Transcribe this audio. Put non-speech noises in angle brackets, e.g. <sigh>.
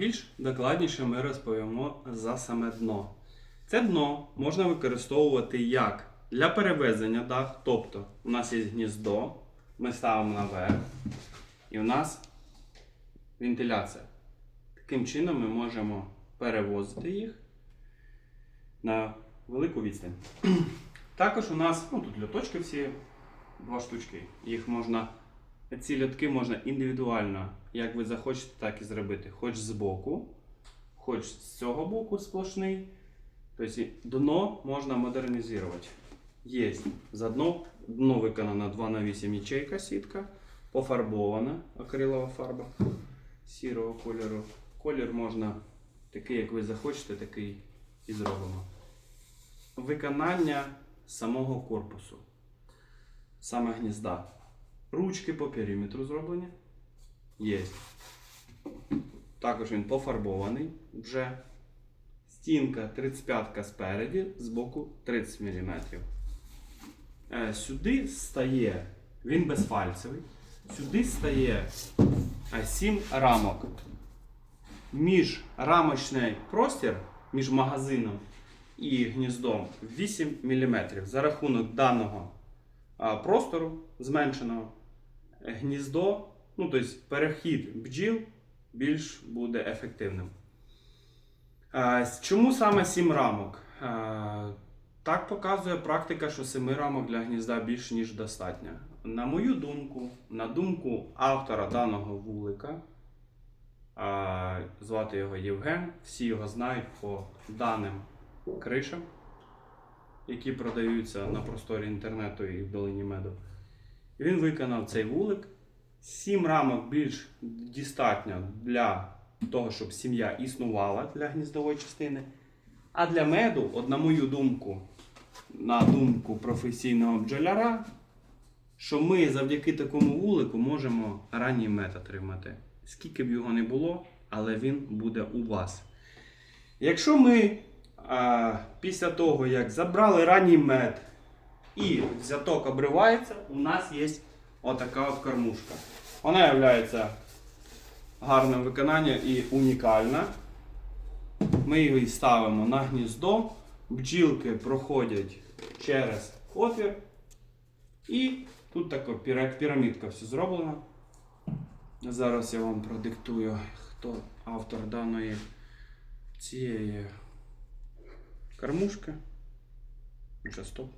більш докладніше ми розповімо за саме дно. Це дно можна використовувати як для перевезення дах, тобто у нас є гніздо, ми ставимо наверх, і у нас вентиляція. Таким чином ми можемо перевозити їх на велику відстань. <clears throat> Також у нас, ну тут льоточки всі, два штучки. Їх можна, ці льотки можна індивідуально, як ви захочете, так і зробити. Хоч з боку, хоч з цього боку сплошний. Тобто дно можна модернізувати. Є за дно, дно виконано 2 на 8 ячейка сітка, пофарбована акрилова фарба сірого кольору. Колір можна такий, як ви захочете, такий і зробимо. Виконання самого корпусу, саме гнізда. Ручки по периметру зроблені. Є. Також він пофарбований вже. Стінка 35 спереді, збоку 30 мм. Е, Сюди стає, він безфальцевий, сюди стає 7 рамок. Між рамочний простір між магазином і гніздом 8 мм. За рахунок даного простору зменшеного е, гніздо, ну тобто перехід бджіл більш буде ефективним. Чому саме 7 рамок? Так показує практика, що 7 рамок для гнізда більш ніж достатньо. На мою думку, на думку автора даного вулика, звати його Євген, всі його знають по даним кришам, які продаються на просторі інтернету і в долині меду. Він виконав цей вулик. 7 рамок більш достатньо для того, щоб сім'я існувала для гніздової частини. А для меду, от на мою думку, на думку професійного бджоляра, що ми завдяки такому вулику можемо ранній мед отримати. Скільки б його не було, але він буде у вас. Якщо ми а, після того, як забрали ранній мед і взяток обривається, у нас є отака от кормушка. Вона є гарним виконанням і унікальна. Ми її ставимо на гніздо, бджілки проходять через отвір. І тут така пірамідка все зроблена. Зараз я вам продиктую, хто автор даної цієї кормушки. Вже стоп.